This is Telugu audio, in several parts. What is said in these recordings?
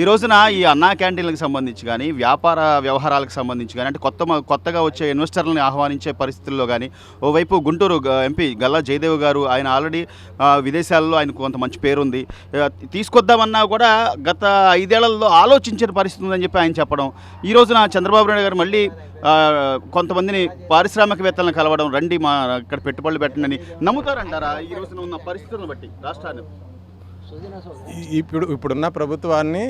ఈ రోజున ఈ అన్నా క్యాంటీన్లకు సంబంధించి కానీ వ్యాపార వ్యవహారాలకు సంబంధించి కానీ అంటే కొత్త కొత్తగా వచ్చే ఇన్వెస్టర్లను ఆహ్వానించే పరిస్థితుల్లో కానీ ఓవైపు గుంటూరు ఎంపీ గల్లా జయదేవ్ గారు ఆయన ఆల్రెడీ విదేశాల్లో ఆయనకు కొంత మంచి పేరుంది. తీసుకొద్దామన్నా కూడా గత ఐదేళ్ళలో ఆలోచించిన పరిస్థితి ఉందని చెప్పి ఆయన చెప్పడం. ఈ రోజున చంద్రబాబు నాయుడు గారు మళ్ళీ కొంతమందిని పారిశ్రామికవేత్తలను కలవడం రండి మా ఇక్కడ పెట్టుబడులు పెట్టండి అని నమ్ముతారంటారా? ఈ రోజున ఉన్న పరిస్థితులను బట్టి రాష్ట్రాన్ని. ఇప్పుడు ఇప్పుడున్న ప్రభుత్వాన్ని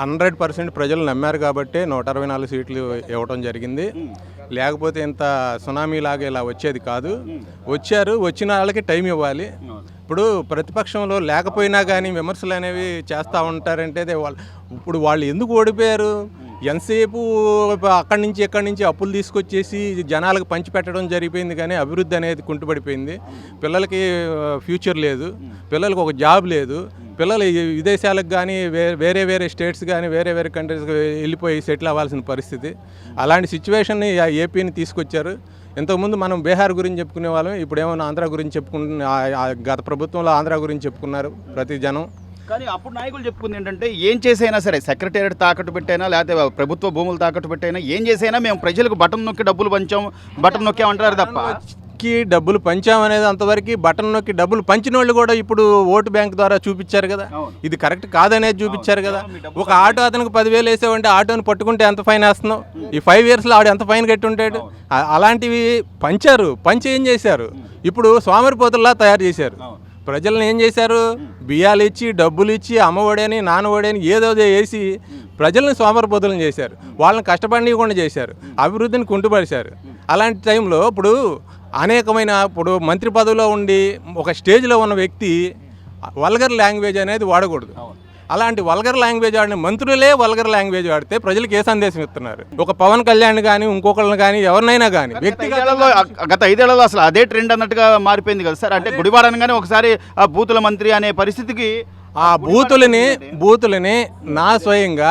హండ్రెడ్ పర్సెంట్ ప్రజలు నమ్మారు కాబట్టి నూట అరవై నాలుగు సీట్లు ఇవ్వటం జరిగింది. లేకపోతే ఇంత సునామీ లాగా ఇలా వచ్చేది కాదు. వచ్చారు వచ్చిన వాళ్ళకి టైం ఇవ్వాలి. ఇప్పుడు ప్రతిపక్షంలో లేకపోయినా కానీ విమర్శలు అనేవి చేస్తూ ఉంటారంటే వాళ్ళు ఇప్పుడు వాళ్ళు ఎందుకు ఓడిపోయారు? ఎంతసేపు అక్కడి నుంచి ఎక్కడి నుంచి అప్పులు తీసుకొచ్చేసి జనాలకు పంచిపెట్టడం జరిగిపోయింది కానీ అభివృద్ధి అనేది కుంటుపడిపోయింది. పిల్లలకి ఫ్యూచర్ లేదు. పిల్లలకు ఒక జాబ్ లేదు. పిల్లలు విదేశాలకు కానీ వేరే వేరే స్టేట్స్ కానీ వేరే వేరే కంట్రీస్కి వెళ్ళిపోయి సెటిల్ అవ్వాల్సిన పరిస్థితి. అలాంటి సిచ్యువేషన్ని ఏపీని తీసుకొచ్చారు. ఇంతకుముందు మనం బీహార్ గురించి చెప్పుకునే వాళ్ళం. ఇప్పుడు ఏమైనా ఆంధ్ర గురించి చెప్పుకుంటున్న గత ప్రభుత్వంలో ఆంధ్ర గురించి చెప్పుకున్నారు ప్రతి జనం. కానీ అప్పుడు నాయకులు చెప్పుకుంది ఏంటంటే ఏం చేసైనా సరే సెక్రటేరియట్ తాకట్టు పెట్టైనా లేకపోతే ప్రభుత్వ భూములు తాకట్టు పెట్టైనా ఏం చేసైనా మేము ప్రజలకు బటన్ నొక్కి డబ్బులు పంచాం బటన్ నొక్కామంటారు తప్ప. కి డబ్బులు పంచామనేది అంతవరకు బటన్ నొక్కి డబ్బులు పంచిన వాళ్ళు కూడా ఇప్పుడు ఓటు బ్యాంక్ ద్వారా చూపించారు కదా. ఇది కరెక్ట్ కాదనేది చూపించారు కదా. ఒక ఆటో అతనికి పదివేలు వేసావంటే ఆటోని పట్టుకుంటే ఎంత ఫైన్ వేస్తున్నావు? ఈ ఫైవ్ ఇయర్స్లో ఆడు ఎంత ఫైన్ కట్టి ఉంటాడు అలాంటివి పంచారు పంచి ఏం చేశారు? ఇప్పుడు సోమరిపోతుల్లా తయారు చేశారు. ప్రజలను ఏం చేశారు? బియ్యాలు ఇచ్చి డబ్బులు ఇచ్చి అమ్మఒడని నాన్నఒడని ఏదో వేసి ప్రజలను సోమరిపోతులను చేశారు. వాళ్ళని కష్టపడికుండా చేశారు. అభివృద్ధిని కుంటుపరిచారు. అలాంటి టైంలో ఇప్పుడు అనేకమైన ఇప్పుడు మంత్రి పదవిలో ఉండి ఒక స్టేజ్లో ఉన్న వ్యక్తి వల్గర్ లాంగ్వేజ్ అనేది వాడకూడదు. అలాంటి వల్గర్ లాంగ్వేజ్ ఆడిన మంత్రులే వల్గర్ లాంగ్వేజ్ వాడితే ప్రజలకు ఏ సందేశం ఇస్తున్నారు? ఒక పవన్ కళ్యాణ్ కానీ ఇంకొకళ్ళని కానీ ఎవరినైనా కానీ ఐదేళ్ళలో గత ఐదేళ్ళలో అసలు అదే ట్రెండ్ అన్నట్టుగా మారిపోయింది కదా సార్. అంటే గుడివాడ అనగానే ఒకసారి ఆ బూతుల మంత్రి అనే పరిస్థితికి ఆ బూతులని బూతులని నా స్వయంగా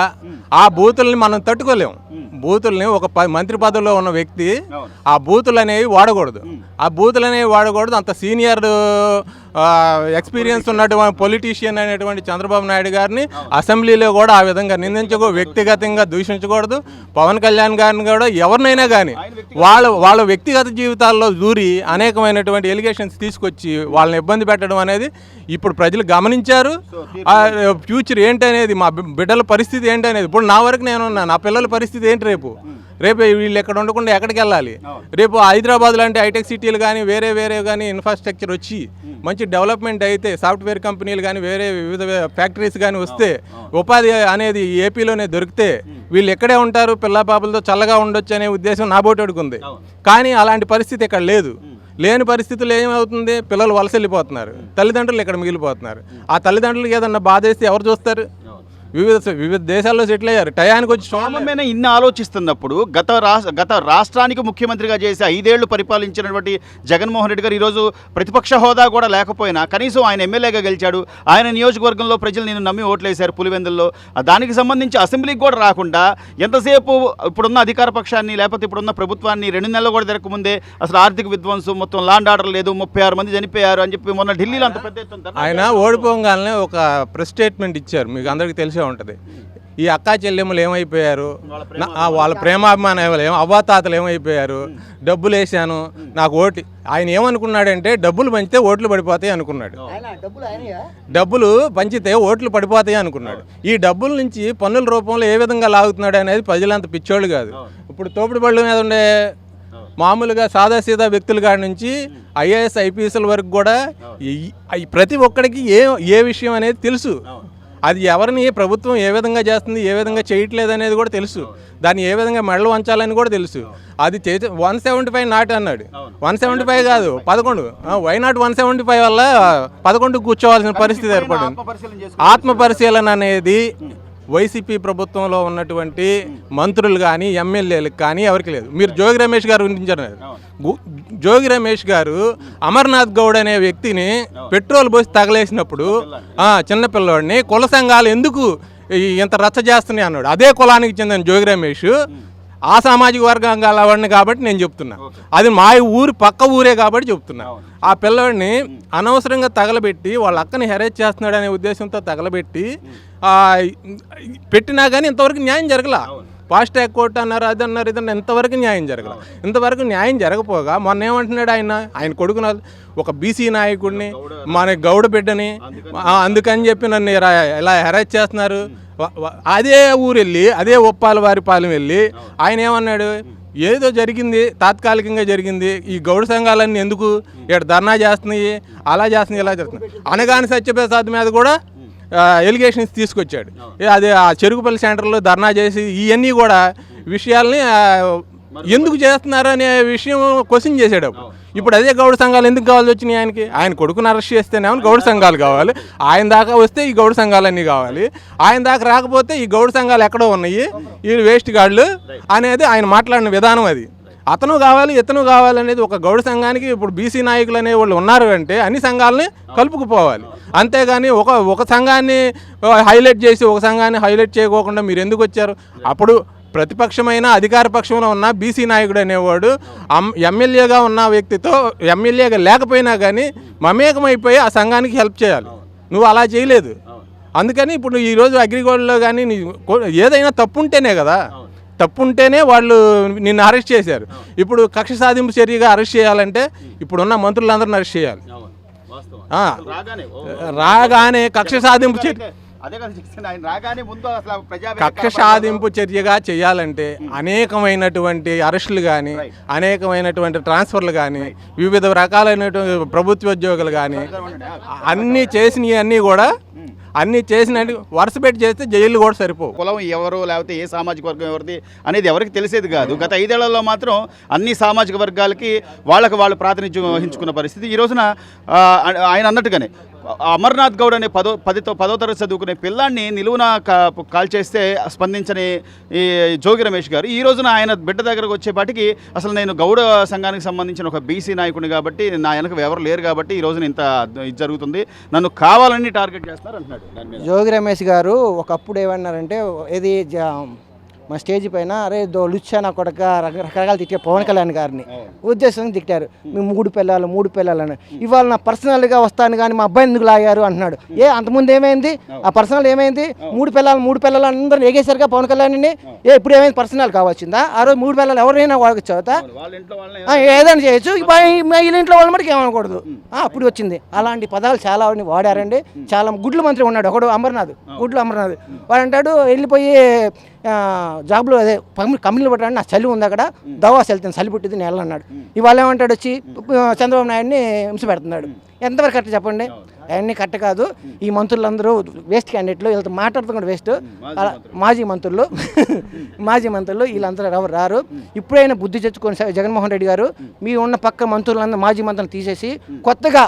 ఆ బూతుల్ని మనం తట్టుకోలేం. బూతుల్ని ఒక ప- మంత్రి పదవిలో ఉన్న వ్యక్తి ఆ బూతులు అనేవి వాడకూడదు ఆ బూతులు అనేవి వాడకూడదు. అంత సీనియర్ ఎక్స్పీరియన్స్ ఉన్నటువంటి పొలిటీషియన్ అనేటువంటి చంద్రబాబు నాయుడు గారిని అసెంబ్లీలో కూడా ఆ విధంగా నిందించకూ వ్యక్తిగతంగా దూషించకూడదు. పవన్ కళ్యాణ్ గారిని కూడా ఎవరినైనా కానీ వాళ్ళ వాళ్ళ వ్యక్తిగత జీవితాల్లో దూరి అనేకమైనటువంటి ఎలిగేషన్స్ తీసుకొచ్చి వాళ్ళని ఇబ్బంది పెట్టడం అనేది ఇప్పుడు ప్రజలు గమనించారు. ఆ ఫ్యూచర్ ఏంటి అనేది మా బిడ్డల పరిస్థితి ఏంటి అనేది ఇప్పుడు నా వరకు నేను ఉన్నా నా పిల్లల పరిస్థితి ఏంటి రేపు? రేపు వీళ్ళు ఎక్కడ ఉండకుండా ఎక్కడికి వెళ్ళాలి? రేపు హైదరాబాద్ లాంటి హైటెక్ సిటీలు కానీ వేరే వేరే కానీ ఇన్ఫ్రాస్ట్రక్చర్ వచ్చి మంచి డెవలప్మెంట్ అయితే సాఫ్ట్వేర్ కంపెనీలు కానీ వేరే వివిధ ఫ్యాక్టరీస్ కానీ వస్తే ఉపాధి అనేది ఏపీలోనే దొరికితే వీళ్ళు ఎక్కడే ఉంటారు పిల్ల పాపలతో చల్లగా ఉండొచ్చు అనే ఉద్దేశం నా బోటోడికి ఉంది కానీ అలాంటి పరిస్థితి ఇక్కడ లేదు. లేని పరిస్థితుల్లో ఏమవుతుంది? పిల్లలు వలస వెళ్ళిపోతున్నారు. తల్లిదండ్రులు ఇక్కడ మిగిలిపోతున్నారు. ఆ తల్లిదండ్రులకు ఏదన్నా బాధ వేస్తే ఎవరు చూస్తారు? వివిధ వివిధ దేశాల్లో సెటిల్ అయ్యారు. టయానికి వచ్చి. సోమమైన ఇన్ని ఆలోచిస్తున్నప్పుడు గత రాష్ట్ర గత రాష్ట్రానికి ముఖ్యమంత్రిగా చేసి ఐదేళ్ళు పరిపాలించినటువంటి జగన్మోహన్ రెడ్డి గారు ఈరోజు ప్రతిపక్ష హోదా కూడా లేకపోయినా కనీసం ఆయన ఎమ్మెల్యేగా గెలిచాడు. ఆయన నియోజకవర్గంలో ప్రజలు నేను నమ్మి ఓట్లేశారు పులివెందుల్లో. దానికి సంబంధించి అసెంబ్లీకి కూడా రాకుండా ఎంతసేపు ఇప్పుడున్న అధికార పక్షాన్ని లేకపోతే ఇప్పుడున్న ప్రభుత్వాన్ని రెండు నెలలు కూడా తిరగకముందే అసలు ఆర్థిక విధ్వంసం మొత్తం లాండ్ ఆర్డర్ లేదు ముప్పై ఆరు మంది చనిపోయారు అని చెప్పి మొన్న ఢిల్లీలో అంత పెద్ద ఆయన ఓడిపోగానే ఒక ప్రెస్ స్టేట్మెంట్ ఇచ్చారు. మీకు అందరికీ తెలిసే ఉంటుంది. ఈ అక్కా చెల్లెమ్మలు ఏమైపోయారు? వాళ్ళ ప్రేమాభిమానాలు ఏం అవ్వాతాతలు ఏమైపోయారు? డబ్బులు వేసాను నాకు ఓటు ఆయన ఏమనుకున్నాడంటే డబ్బులు పంచితే ఓట్లు పడిపోతాయి అనుకున్నాడు. డబ్బులు పంచితే ఓట్లు పడిపోతాయి అనుకున్నాడు. ఈ డబ్బుల నుంచి పన్నుల రూపంలో ఏ విధంగా లాగుతున్నాడు అనేది ప్రజలంత పిచ్చోళ్ళు కాదు. ఇప్పుడు తోపుడు బళ్ళ మీద ఉండే మామూలుగా సాదాసీదా వ్యక్తుల కాడి నుంచి ఐఏఎస్ ఐపీఎస్ల వరకు కూడా ప్రతి ఒక్కడికి ఏ ఏ విషయం అనేది తెలుసు. అది ఎవరిని ప్రభుత్వం ఏ విధంగా చేస్తుంది ఏ విధంగా చేయట్లేదు అనేది కూడా తెలుసు. దాన్ని ఏ విధంగా మెడలు వంచాలని కూడా తెలుసు. అది చేసే వన్ సెవెంటీ ఫైవ్ నాట్ అన్నాడు. వన్ సెవెంటీ ఫైవ్ కాదు పదకొండు. Why not one seventy five వల్ల పదకొండు కూర్చోవాల్సిన పరిస్థితి ఏర్పడింది. ఆత్మ పరిశీలన అనేది వైసీపీ ప్రభుత్వంలో ఉన్నటువంటి మంత్రులు కానీ ఎమ్మెల్యేలకు కానీ ఎవరికి లేదు. మీరు జోగి రమేష్ గారు గు- జోగి రమేష్ గారు అమర్నాథ్ గౌడ్ అనే వ్యక్తిని పెట్రోల్ పోసి తగలేసినప్పుడు ఆ, చిన్న పిల్లోడిని కుల సంఘాలు ఎందుకు ఇంత రచ్చ చేస్తున్నాయి అన్నాడు. అదే కులానికి చెందిన జోగి రమేష్ ఆ సామాజిక వర్గం వాడిని కాబట్టి నేను చెప్తున్నా. అది మా ఊరు పక్క ఊరే కాబట్టి చెప్తున్నా. ఆ పిల్లవాడిని అనవసరంగా తగలబెట్టి వాళ్ళ అక్కని హెరేజ్ చేస్తున్నాడు అనే ఉద్దేశంతో తగలబెట్టి పెట్టినా కానీ ఇంతవరకు న్యాయం జరగల. ఫాస్ట్ ట్రాక్ కోర్టు అన్నారు అది అన్నారు ఇది అన్నారు ఇంతవరకు న్యాయం జరగల. ఇంతవరకు న్యాయం జరగపోగా మొన్న ఏమంటున్నాడు ఆయన? ఆయన కొడుకున ఒక బీసీ నాయకుడిని మన గౌడ బిడ్డని అందుకని చెప్పి నన్ను ఇలా హెరాస్ చేస్తున్నారు. అదే ఊరు వెళ్ళి అదే ఉప్పాల వారి పాలెం వెళ్ళి ఆయన ఏమన్నాడు? ఏదో జరిగింది తాత్కాలికంగా జరిగింది ఈ గౌడ సంఘాలన్నీ ఎందుకు ఇక్కడ ధర్నా చేస్తున్నాయి అలా చేస్తున్నాయి ఇలా చేస్తున్నాయి. అనగాని సత్యప్రసాద్ మీద కూడా ఎలిగేషన్స్ తీసుకొచ్చాడు. అదే ఆ చెరుకుపల్లి సెంటర్లో ధర్నా చేసి ఇవన్నీ కూడా విషయాల్ని ఎందుకు చేస్తున్నారు అనే విషయం క్వశ్చన్ చేసాడు అప్పుడు. ఇప్పుడు అదే గౌడ సంఘాలు ఎందుకు కావాల్సి వచ్చినాయి ఆయనకి? ఆయన కొడుకుని అరెస్ట్ చేస్తేనేమో గౌడ సంఘాలు కావాలి. ఆయన దాకా వస్తే ఈ గౌడ సంఘాలన్నీ కావాలి. ఆయన దాకా రాకపోతే ఈ గౌడ సంఘాలు ఎక్కడో ఉన్నాయి. ఈ వేస్ట్ గాళ్ళు అనేది ఆయన మాట్లాడిన విధానం అది. అతను కావాలి ఇతను కావాలి అనేది ఒక గౌడ సంఘానికి ఇప్పుడు బీసీ నాయకులు అనే వాళ్ళు ఉన్నారు అంటే అన్ని సంఘాలని కలుపుకుపోవాలి. అంతేగాని ఒక ఒక సంఘాన్ని హైలైట్ చేసి ఒక సంఘాన్ని హైలైట్ చేయకోకుండా మీరు ఎందుకు వచ్చారు? అప్పుడు ప్రతిపక్షమైన అధికార పక్షంలో ఉన్న బీసీ నాయకుడు అనేవాడు అమ్- ఎమ్మెల్యేగా ఉన్న వ్యక్తితో ఎమ్మెల్యేగా లేకపోయినా కానీ మమేకమైపోయి ఆ సంఘానికి హెల్ప్ చేయాలి. నువ్వు అలా చేయలేదు. అందుకని ఇప్పుడు ఈరోజు అగ్రిగోల్డ్లో కానీ నీ కో- ఏదైనా తప్పు ఉంటేనే కదా తప్పు ఉంటేనే వాళ్ళు నిన్ను అరెస్ట్ చేశారు. ఇప్పుడు కక్ష సాధింపు చర్యగా అరెస్ట్ చేయాలంటే ఇప్పుడున్న మంత్రులందరిని అరెస్ట్ చేయాలి. రాగానే కక్ష సాధింపు చర్య అదే కదా చెప్తున్నా, ఆయన రాగానే ముందు అసలు ప్రజా కక్ష సాధింపు చర్యగా చేయాలంటే అనేకమైనటువంటి అరెస్టులు కానీ అనేకమైనటువంటి ట్రాన్స్ఫర్లు కానీ వివిధ రకాలైనటువంటి ప్రభుత్వ ఉద్యోగులు కానీ అన్నీ చేసినవి అన్నీ కూడా అన్నీ చేసిన వరుస పెట్టి చేస్తే జైలు కూడా సరిపోవు. కులం ఎవరు లేకపోతే ఏ సామాజిక వర్గం ఎవరిది అనేది ఎవరికి తెలిసేది కాదు. గత ఐదేళ్ళలో మాత్రం అన్ని సామాజిక వర్గాలకి వాళ్ళకి వాళ్ళు ప్రాతినిధ్యం వహించుకున్న పరిస్థితి. ఈ రోజున ఆయన అన్నట్టుగానే అమర్నాథ్ గౌడ్ అనే పదో పదితో పదో తరగతి చదువుకునే పిల్లాన్ని నిలువున కాల్ చేస్తే స్పందించని ఈ జోగి రమేష్ గారు. ఈ రోజున ఆయన బిడ్డ దగ్గరకు వచ్చేపాటికి అసలు నేను గౌడ సంఘానికి సంబంధించిన ఒక బీసీ నాయకుడిని కాబట్టి నా వెనక ఎవరు లేరు కాబట్టి ఈ రోజున ఇంత ఇది జరుగుతుంది. నన్ను కావాలని టార్గెట్ చేస్తున్నారు అంటున్నాడు. జోగి రమేష్ గారు ఒకప్పుడు ఏమన్నారంటే ఏది జ- మా స్టేజ్ పైన అరే దో లుచ్చా నా కొడక రక- రకరకాలు తిట్టారు పవన్ కళ్యాణ్ గారిని. ఉద్దేశంగా తిట్టారు. మీ మూడు పిల్లలు మూడు పిల్లలని. ఇవాళ నా పర్సనల్గా వస్తాను కానీ మా అబ్బాయి ఎందుకు లాగారు? అంటున్నాడు. ఏ అంతకుముందు ఏమైంది? ఆ పర్సనల్ ఏమైంది? మూడు పిల్లలు మూడు పిల్లలు అందరూ ఎగేశారుగా పవన్ కళ్యాణ్ని. ఏ ఇప్పుడు ఏమైంది? పర్సనల్ కావచ్చిందా ఆ రోజు మూడు పిల్లలు ఎవరైనా వాళ్ళని ఆ, ఏదైనా చేయొచ్చు. వీళ్ళ ఇంట్లో వాళ్ళ మటుకు ఏమనకూడదు. అప్పుడు వచ్చింది. అలాంటి పదాలు చాలా వాడారండి. చాలా గుడ్ల మంత్రి ఉన్నాడు. ఒకడు అమర్నాథ్. గుడ్లు అమర్నాథ్. వాడు అంటాడు వెళ్ళిపోయి ఆ, జాబ్లో అదే కంపెనీ కంపెనీలు పెట్టాడు నాకు చలి ఉంది అక్కడ. దవాస్ వెళ్తాను చలి పుట్టింది నేను అన్నాడు. ఇవాళ ఏమంటాడు వచ్చి చంద్రబాబు నాయుడిని హింస పెడుతున్నాడు. ఎంతవరకు కరెక్ట్ చెప్పండి? అవన్నీ కరెక్ట్ కాదు. ఈ మంత్రులందరూ వేస్ట్ క్యాండిడేట్లు వీళ్ళతో మాట్లాడుతున్నాడు వేస్ట్. మాజీ మంత్రులు. మాజీ మంత్రులు. వీళ్ళందరూ ఎవరు రారు. ఇప్పుడైనా బుద్ధి తెచ్చుకొని జగన్మోహన్ రెడ్డి గారు మీ ఉన్న పక్క మంత్రులందరూ మాజీ మంత్రులను తీసేసి కొత్తగా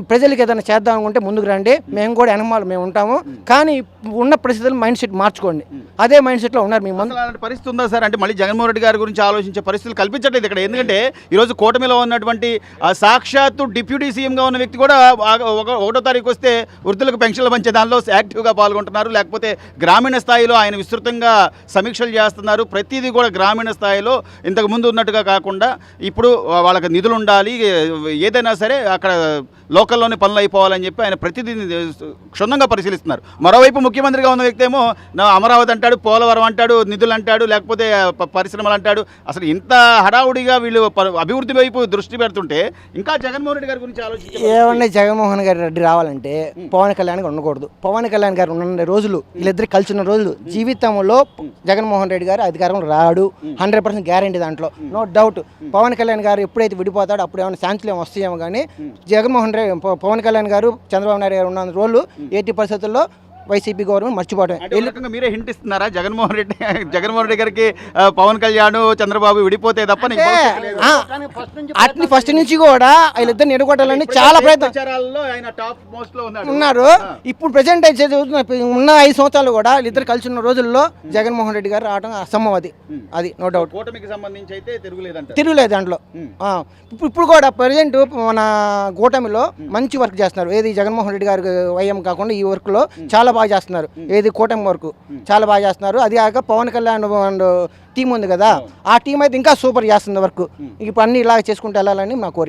ప్రజలకు ఏదైనా చేద్దాం అనుకుంటే ముందుకు రండి. మేము కూడా వెనమాలు మేము ఉంటాము. కానీ ఉన్న పరిస్థితులు మైండ్ సెట్ మార్చుకోండి. అదే మైండ్ సెట్లో ఉన్నారు మీ ముందు. అలాంటి పరిస్థితి ఉందా సార్? అంటే మళ్ళీ జగన్మోహన్ రెడ్డి గారి గురించి ఆలోచించే పరిస్థితులు కల్పించట్లేదు ఇక్కడ. ఎందుకంటే ఈరోజు కూటమిలో ఉన్నటువంటి సాక్షాత్తు డిప్యూటీ సీఎంగా ఉన్న వ్యక్తి కూడా ఒక- ఒకటో తారీఖు వస్తే వృద్ధులకు పెన్షన్లు పంచే దానిలో యాక్టివ్గా పాల్గొంటున్నారు. లేకపోతే గ్రామీణ స్థాయిలో ఆయన విస్తృతంగా సమీక్షలు చేస్తున్నారు. ప్రతిదీ కూడా గ్రామీణ స్థాయిలో ఇంతకు ముందు ఉన్నట్టుగా కాకుండా ఇప్పుడు వాళ్ళకి నిధులు ఉండాలి. ఏదైనా సరే అక్కడ లోకల్లోనే పనులు అయిపోవాలని చెప్పి ఆయన ప్రతిదీ క్షుణ్ణంగా పరిశీలిస్తున్నారు. మరోవైపు ముఖ్యమంత్రిగా ఉన్న వ్యక్తి ఏమో అమరావతి అంటాడు పోలవరం అంటాడు నిధులు అంటాడు లేకపోతే పరిశ్రమలు అంటాడు. అసలు ఇంత హడావుడిగా వీళ్ళు అభివృద్ధి వైపు దృష్టి పెడుతుంటే ఇంకా జగన్మోహన్ రెడ్డి గారి గురించి ఆలోచించే ఏమన్నా జగన్మోహన్ గారి రెడ్డి రావాలంటే పవన్ కళ్యాణ్ గారు ఉండకూడదు. పవన్ కళ్యాణ్ గారు ఉన్న రోజులు వీళ్ళిద్దరు కలిసి ఉన్న రోజులు జీవితంలో జగన్మోహన్ రెడ్డి గారు అధికారం రాడు హండ్రెడ్ పర్సెంట్ గ్యారంటీ దాంట్లో. నో డౌట్ పవన్ కళ్యాణ్ గారు ఎప్పుడైతే విడిపోతాడో అప్పుడు ఏమైనా శాంతులు ఏమో వస్తాయేమో కానీ జగన్మోహన్ రెడ్డి పవన్ కళ్యాణ్ గారు చంద్రబాబు నాయుడు గారు ఉన్న రోజులు ఎయిటీ పరిస్థితుల్లో వైసీపీ గవర్నమెంట్ మర్చిపోవడం మీరే హింట్ ఇస్తున్నారా? జగన్మోహన్ రెడ్డి జగన్మోహన్ రెడ్డి గారికి పవన్ కళ్యాణ్ చంద్రబాబు విడిపోతే తప్ప. అట్ని ఫస్ట్ నుంచి కూడా వీళ్ళిద్దరిని ఎడగొట్టాలని చాలా ప్రయత్నం ప్రచారాల్లో ఆయన టాప్ మోస్ట్లో ఉన్నాడు. ఉన్నారు. ఇప్పుడు ప్రజెంట్ అయితే ఉన్న ఐదు సంవత్సరాలు కూడా వీళ్ళిద్దరు కలిసి ఉన్న రోజుల్లో జగన్మోహన్ రెడ్డి గారు రావడం అసమ్మం అది. అది నో డౌట్ కూటమికి సంబంధించి అయితే తిరుగులేదంట. తిరుగులేదు దాంట్లో. ఇప్పుడు కూడా ప్రజెంట్ మన కూటమిలో మంచి వర్క్ చేస్తున్నారు. ఏది జగన్మోహన్ రెడ్డి గారి వైఎం కాకుండా ఈ వర్క్లో చాలా బాగా చేస్తున్నారు. ఏది కూటమి వర్క్ చాలా బాగా చేస్తున్నారు. అది కాక పవన్ కళ్యాణ్ అండ్ టీం ఉంది కదా ఆ టీం అయితే ఇంకా సూపర్ చేస్తుంది వర్క్. ఇప్పుడు అన్ని ఇలా చేసుకుంటూ వెళ్ళాలని మా కోరిక.